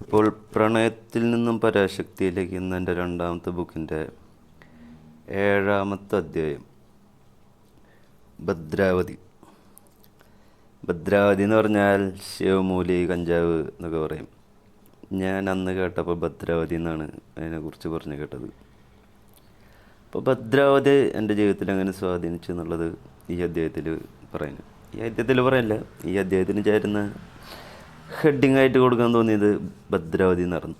ഇപ്പോൾ പ്രണയത്തിൽ നിന്നും പരാശക്തിയിലേക്ക് ഇന്ന് എന്റെ രണ്ടാമത്തെ ബുക്കിന്റെ ഏഴാമത്തെ അധ്യായം. ഭദ്രാവതി. ഭദ്രാവതി എന്ന് പറഞ്ഞാൽ ശിവമൂലി കഞ്ചാവ് എന്നൊക്കെ പറയും. ഞാൻ അന്ന് കേട്ടപ്പോൾ ഭദ്രാവതി എന്നാണ് അതിനെക്കുറിച്ച് പറഞ്ഞു കേട്ടത്. അപ്പോൾ ഭദ്രാവതി എന്റെ ജീവിതത്തിൽ എങ്ങനെ സ്വാധീനിച്ചു എന്നുള്ളത് ഈ അധ്യായത്തിൽ പറയുന്നു. ഈ അധ്യായത്തിൽ പറയല്ല ഈ അധ്യായത്തിന് ചേരുന്ന ഹെഡിങ് ആയിട്ട് കൊടുക്കാൻ തോന്നിയത് ഭദ്രാവതി നടന്നു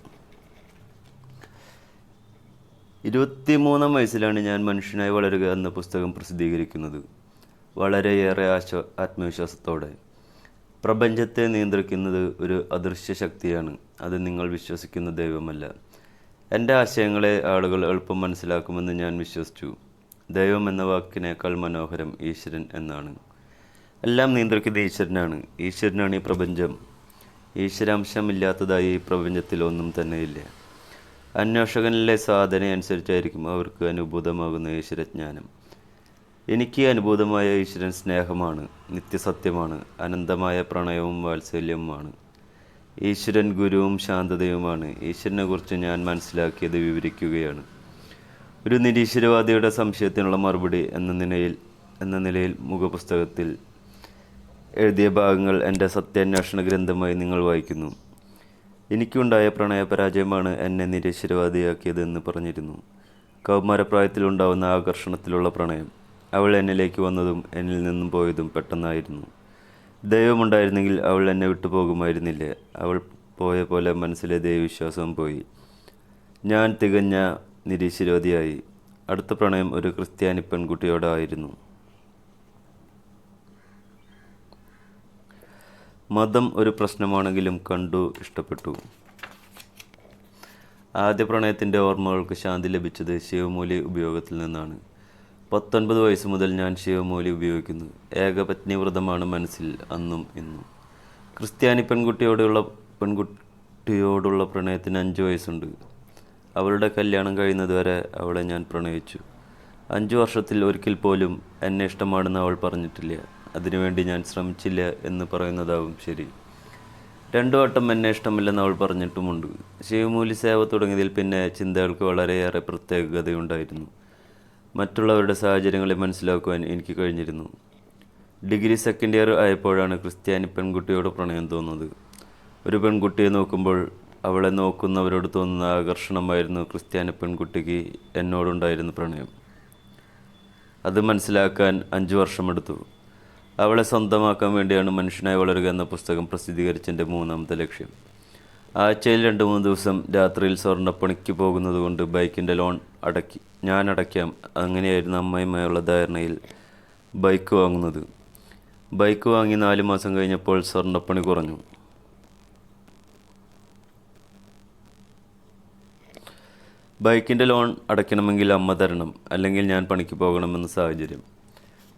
ഇരുപത്തി മൂന്നാം വയസ്സിലാണ് ഞാൻ മനുഷ്യനായി വളരുക എന്ന പുസ്തകം പ്രസിദ്ധീകരിക്കുന്നത്. വളരെയേറെ ആശ്വ ആത്മവിശ്വാസത്തോടെ. പ്രപഞ്ചത്തെ നിയന്ത്രിക്കുന്നത് ഒരു അദൃശ്യ ശക്തിയാണ്. അത് നിങ്ങൾ വിശ്വസിക്കുന്ന ദൈവമല്ല. എന്റെ ആശയങ്ങളെ ആളുകൾ എളുപ്പം മനസ്സിലാക്കുമെന്ന് ഞാൻ വിശ്വസിച്ചു. ദൈവം എന്ന വാക്കിനേക്കാൾ മനോഹരം ഈശ്വരൻ എന്നാണ്. എല്ലാം നിയന്ത്രിക്കുന്ന ഈശ്വരനാണ്. ഈശ്വരനാണ് ഈ പ്രപഞ്ചം. ഈശ്വരാംശമില്ലാത്തതായി ഈ പ്രപഞ്ചത്തിൽ ഒന്നും തന്നെയില്ല. അന്വേഷകനിലെ സാധന അനുസരിച്ചായിരിക്കും അവർക്ക് അനുഭൂതമാകുന്ന ഈശ്വരജ്ഞാനം. എനിക്ക് അനുഭൂതമായ ഈശ്വരൻ സ്നേഹമാണ് നിത്യസത്യമാണ് അനന്തമായ പ്രണയവും വാത്സല്യവുമാണ്. ഈശ്വരൻ ഗുരുവും ശാന്തതയുമാണ്. ഈശ്വരനെക്കുറിച്ച് ഞാൻ മനസ്സിലാക്കിയത് വിവരിക്കുകയാണ്. ഒരു നിരീശ്വരവാദിയുടെ സംശയത്തിനുള്ള മറുപടി എന്ന നിലയിൽ എന്ന നിലയിൽ മുഖപുസ്തകത്തിൽ എഴുതിയ ഭാഗങ്ങൾ എന്റെ സത്യാന്വേഷണ ഗ്രന്ഥമായി നിങ്ങൾ വായിക്കുന്നു. എനിക്കുണ്ടായ പ്രണയപരാജയമാണ് എന്നെ നിരീശ്വരവാദിയാക്കിയതെന്ന് പറഞ്ഞിരുന്നു. കൗമാരപ്രായത്തിലുണ്ടാവുന്ന ആകർഷണത്തിലുള്ള പ്രണയം. അവൾ എന്നിലേക്ക് വന്നതും എന്നിൽ നിന്നും പോയതും പെട്ടെന്നായിരുന്നു. ദൈവമുണ്ടായിരുന്നെങ്കിൽ അവൾ എന്നെ വിട്ടുപോകുമായിരുന്നില്ല. അവൾ പോയ പോലെ മനസ്സിലെ ദൈവവിശ്വാസവും പോയി. ഞാൻ തികഞ്ഞ നിരീശ്വരവാദിയായി. അടുത്ത പ്രണയം ഒരു ക്രിസ്ത്യാനി പെൺകുട്ടിയോടായിരുന്നു. മതം ഒരു പ്രശ്നമാണെങ്കിലും കണ്ടു ഇഷ്ടപ്പെട്ടു. ആദ്യ പ്രണയത്തിന്റെ ഓർമ്മകൾക്ക് ശാന്തി ലഭിച്ചത് ശിവമൂലി ഉപയോഗത്തിൽ നിന്നാണ്. പത്തൊൻപത് വയസ്സ് മുതൽ ഞാൻ ശിവമൂലി ഉപയോഗിക്കുന്നു. ഏകപത്നി വ്രതമാണ് മനസ്സിൽ അന്നും ഇന്നും. ക്രിസ്ത്യാനി പെൺകുട്ടിയോടുള്ള പെൺകുട്ടിയോടുള്ള പ്രണയത്തിന് അഞ്ച് വയസ്സുണ്ട്. അവളുടെ കല്യാണം കഴിയുന്നതുവരെ അവളെ ഞാൻ പ്രണയിച്ചു. അഞ്ച് വർഷത്തിൽ ഒരിക്കൽ പോലും എന്നെ ഇഷ്ടമാണെന്ന് അവൾ പറഞ്ഞിട്ടില്ല. അതിനുവേണ്ടി ഞാൻ ശ്രമിച്ചില്ല എന്ന് പറയുന്നതാവും ശരി. രണ്ടു വട്ടം എന്നെ ഇഷ്ടമില്ലെന്ന് അവൾ പറഞ്ഞിട്ടുമുണ്ട്. ശിവമൂലി സേവ തുടങ്ങിയതിൽ പിന്നെ ചിന്തകൾക്ക് വളരെയേറെ പ്രത്യേകതയുണ്ടായിരുന്നു. മറ്റുള്ളവരുടെ സാഹചര്യങ്ങളെ മനസ്സിലാക്കുവാൻ എനിക്ക് കഴിഞ്ഞിരുന്നു. ഡിഗ്രി സെക്കൻഡ് ഇയർ ആയപ്പോഴാണ് ക്രിസ്ത്യാനി പെൺകുട്ടിയോട് പ്രണയം തോന്നുന്നത്. ഒരു പെൺകുട്ടിയെ നോക്കുമ്പോൾ അവളെ നോക്കുന്നവരോട് തോന്നുന്ന ആകർഷണമായിരുന്നു ക്രിസ്ത്യാനി പെൺകുട്ടിക്ക് എന്നോടുണ്ടായിരുന്ന പ്രണയം. അത് മനസ്സിലാക്കാൻ അഞ്ച് വർഷമെടുത്തു. അവളെ സ്വന്തമാക്കാൻ വേണ്ടിയാണ് മനുഷ്യനായി വളരുക എന്ന പുസ്തകം പ്രസിദ്ധീകരിച്ചതിന്റെ മൂന്നാമത്തെ ലക്ഷ്യം. ആഴ്ചയിൽ രണ്ട് മൂന്ന് ദിവസം രാത്രിയിൽ സ്വർണപ്പണിക്ക് പോകുന്നത് കൊണ്ട് ബൈക്കിന്റെ ലോൺ അടക്കി ഞാൻ അടയ്ക്കാം അങ്ങനെയായിരുന്നു അമ്മയുമായുള്ള ധാരണയിൽ ബൈക്ക് വാങ്ങുന്നത്. ബൈക്ക് വാങ്ങി നാല് മാസം കഴിഞ്ഞപ്പോൾ സ്വർണപ്പണി കുറഞ്ഞു. ബൈക്കിന്റെ ലോൺ അടയ്ക്കണമെങ്കിൽ അമ്മ തരണം അല്ലെങ്കിൽ ഞാൻ പണിക്ക് പോകണമെന്ന സാഹചര്യം.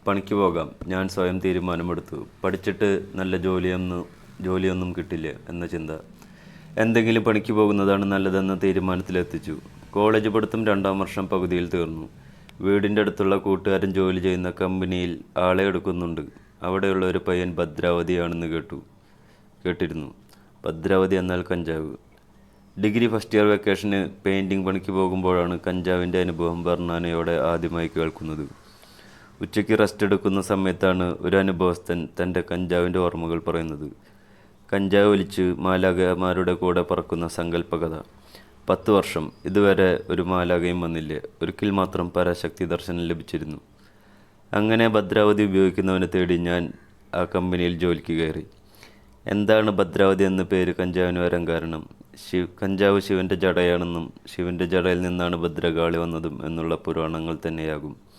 പണിക്ക് പോകാം. ഞാൻ സ്വയം തീരുമാനമെടുത്തു. പഠിച്ചിട്ട് നല്ല ജോലിയൊന്നും ജോലിയൊന്നും കിട്ടില്ല എന്ന ചിന്ത. എന്തെങ്കിലും പണിക്ക് പോകുന്നതാണ് നല്ലതെന്ന തീരുമാനത്തിലെത്തിച്ചു. കോളേജ് പഠിത്തം രണ്ടാം വർഷം പകുതിയിൽ തീർന്നു. വീടിന്റെ അടുത്തുള്ള കൂട്ടുകാരൻ ജോലി ചെയ്യുന്ന കമ്പനിയിൽ ആളെ എടുക്കുന്നുണ്ട്. അവിടെയുള്ള ഒരു പയ്യൻ ഭദ്രാവതിയാണെന്ന് കേട്ടു കേട്ടിരുന്നു. ഭദ്രാവതി എന്നാൽ കഞ്ചാവ്. ഡിഗ്രി ഫസ്റ്റ് ഇയർ വെക്കേഷന് പെയിന്റിങ് പണിക്ക് പോകുമ്പോഴാണ് കഞ്ചാവിന്റെ അനുഭവം വർണാനയോടെ ആദ്യമായി കേൾക്കുന്നത്. ഉച്ചയ്ക്ക് റെസ്റ്റ് എടുക്കുന്ന സമയത്താണ് ഒരു അനുഭവസ്ഥൻ തന്റെ കഞ്ചാവിന്റെ ഓർമ്മകൾ പറയുന്നത്. കഞ്ചാവ് വലിച്ച് മാലാകമാരുടെ കൂടെ പറക്കുന്ന സങ്കല്പകഥ പത്ത് വർഷം ഇതുവരെ ഒരു മാലാകയും വന്നില്ല. ഒരിക്കൽ മാത്രം പരാശക്തി ദർശനം ലഭിച്ചിരുന്നു. അങ്ങനെ ഭദ്രാവതി ഉപയോഗിക്കുന്നവനെ തേടി ഞാൻ ആ കമ്പനിയിൽ ജോലിക്ക് കയറി. എന്താണ് ഭദ്രാവതി എന്ന പേര് കഞ്ചാവിന് വരാൻ കാരണം? ശിവ് കഞ്ചാവ് ശിവന്റെ ജടയാണെന്നും ശിവന്റെ ജടയിൽ നിന്നാണ് ഭദ്രകാളി വന്നതും എന്നുള്ള പുരാണങ്ങൾ തന്നെയാകും.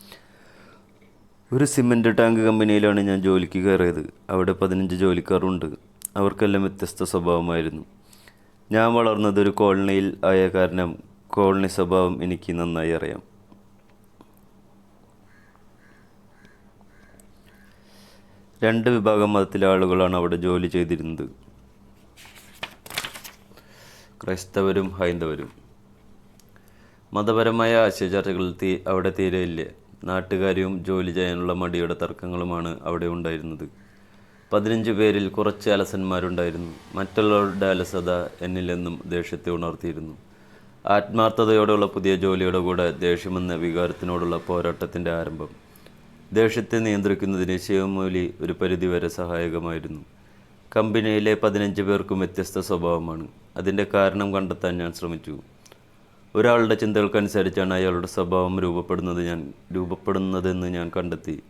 ഒരു സിമന്റ് ടാങ്ക് കമ്പനിയിലാണ് ഞാൻ ജോലിക്ക് കയറിയത്. അവിടെ പതിനഞ്ച് ജോലിക്കാരുണ്ട്. അവർക്കെല്ലാം വ്യത്യസ്ത സ്വഭാവമായിരുന്നു. ഞാൻ വളർന്നത് ഒരു കോളനിയിൽ ആയ കാരണം കോളനി സ്വഭാവം എനിക്ക് നന്നായി അറിയാം. രണ്ട് വിഭാഗം മതത്തിലെ ആളുകളാണ് അവിടെ ജോലി ചെയ്തിരുന്നത്. ക്രൈസ്തവരും ഹൈന്ദവരും. മതപരമായ ആശയചർച്ചകൾ തീ അവിടെ തീരെയില്ല. നാട്ടുകാരും ജോലി ചെയ്യാനുള്ള മടിയുടെ തർക്കങ്ങളുമാണ് അവിടെ ഉണ്ടായിരുന്നത്. പതിനഞ്ച് പേരിൽ കുറച്ച് അലസന്മാരുണ്ടായിരുന്നു. മറ്റുള്ളവരുടെ അലസത എന്നിലെന്നും ദേഷ്യത്തെ ഉണർത്തിയിരുന്നു. ആത്മാർത്ഥതയോടെയുള്ള പുതിയ ജോലിയുടെ കൂടെ ദേഷ്യമെന്ന വികാരത്തിനോടുള്ള പോരാട്ടത്തിന്റെ ആരംഭം. ദേഷ്യത്തെ നിയന്ത്രിക്കുന്നതിന് ശിവമൂലി ഒരു പരിധിവരെ സഹായകമായിരുന്നു. കമ്പനിയിലെ പതിനഞ്ച് പേർക്കും വ്യത്യസ്ത സ്വഭാവമാണ്. അതിന്റെ കാരണം കണ്ടെത്താൻ ഞാൻ ശ്രമിച്ചു. ഒരാളുടെ ചിന്തകൾക്കനുസരിച്ചാണ് അയാളുടെ സ്വഭാവം രൂപപ്പെടുന്നത് ഞാൻ രൂപപ്പെടുന്നതെന്ന് ഞാൻ കണ്ടെത്തി.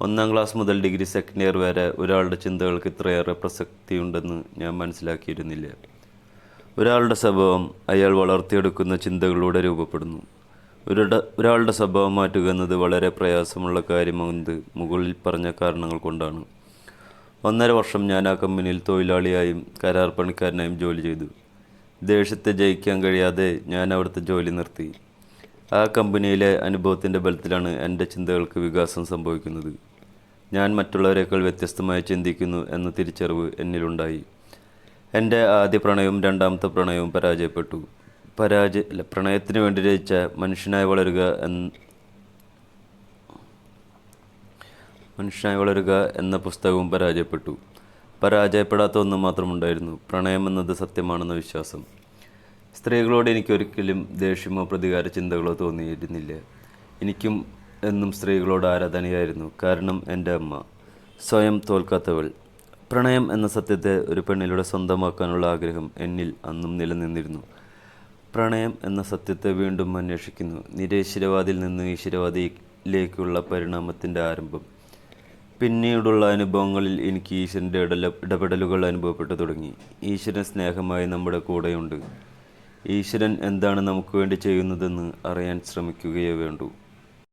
ഒന്നാം ക്ലാസ് മുതൽ ഡിഗ്രി സെക്കൻഡ് ഇയർ വരെ ഒരാളുടെ ചിന്തകൾക്ക് ഇത്രയേറെ പ്രസക്തിയുണ്ടെന്ന് ഞാൻ മനസ്സിലാക്കിയിരുന്നില്ല. ഒരാളുടെ സ്വഭാവം അയാൾ വളർത്തിയെടുക്കുന്ന ചിന്തകളിലൂടെ രൂപപ്പെടുന്നു. ഒരുടെ ഒരാളുടെ സ്വഭാവം മാറ്റുക എന്നത് വളരെ പ്രയാസമുള്ള കാര്യമെന്നത് മുകളിൽ പറഞ്ഞ കാരണങ്ങൾ കൊണ്ടാണ്. ഒന്നര വർഷം ഞാൻ ആ കമ്പനിയിൽ തൊഴിലാളിയായും കരാർ പണിക്കാരനായും ജോലി ചെയ്തു. ദേഷ്യത്തെ ജയിക്കാൻ കഴിയാതെ ഞാൻ അവിടുത്തെ ജോലി നിർത്തി. ആ കമ്പനിയിലെ അനുഭവത്തിന്റെ ബലത്തിലാണ് എന്റെ ചിന്തകൾക്ക് വികാസം സംഭവിക്കുന്നത്. ഞാൻ മറ്റുള്ളവരെക്കാൾ വ്യത്യസ്തമായി ചിന്തിക്കുന്നു എന്ന തിരിച്ചറിവ് എന്നിലുണ്ടായി. എന്റെ ആദ്യ പ്രണയവും രണ്ടാമത്തെ പ്രണയവും പരാജയപ്പെട്ടു. പരാജയ പ്രണയത്തിന് വേണ്ടി രചിച്ച മനുഷ്യനായി വളരുക എന്ന മനുഷ്യനായി വളരുക എന്ന പുസ്തകവും പരാജയപ്പെട്ടു. പരാജയപ്പെടാത്ത ഒന്ന് മാത്രമുണ്ടായിരുന്നു. പ്രണയം എന്നത് സത്യമാണെന്ന വിശ്വാസം. സ്ത്രീകളോട് എനിക്കൊരിക്കലും ദേഷ്യമോ പ്രതികാര ചിന്തകളോ തോന്നിയിരുന്നില്ല. എനിക്കും എന്നും സ്ത്രീകളോട് ആരാധനയായിരുന്നു. കാരണം എന്റെ അമ്മ. സ്വയം തോൽക്കാത്തവൾ. പ്രണയം എന്ന സത്യത്തെ ഒരു പെണ്ണിലൂടെ സ്വന്തമാക്കാനുള്ള ആഗ്രഹം എന്നിൽ അന്നും നിലനിന്നിരുന്നു. പ്രണയം എന്ന സത്യത്തെ വീണ്ടും അന്വേഷിക്കുന്നു. നിരീശ്വരവാദിയിൽ നിന്ന് ഈശ്വരവാദിയിലേക്കുള്ള പരിണാമത്തിന്റെ ആരംഭം. പിന്നീടുള്ള അനുഭവങ്ങളിൽ എനിക്ക് ഈശ്വരന്റെ ഇടല ഇടപെടലുകൾ അനുഭവപ്പെട്ടു തുടങ്ങി. ഈശ്വരൻ സ്നേഹമായി നമ്മുടെ കൂടെയുണ്ട്. ഈശ്വരൻ എന്താണ് നമുക്ക് വേണ്ടി ചെയ്യുന്നതെന്ന് അറിയാൻ ശ്രമിക്കുകയേ വേണ്ടൂ.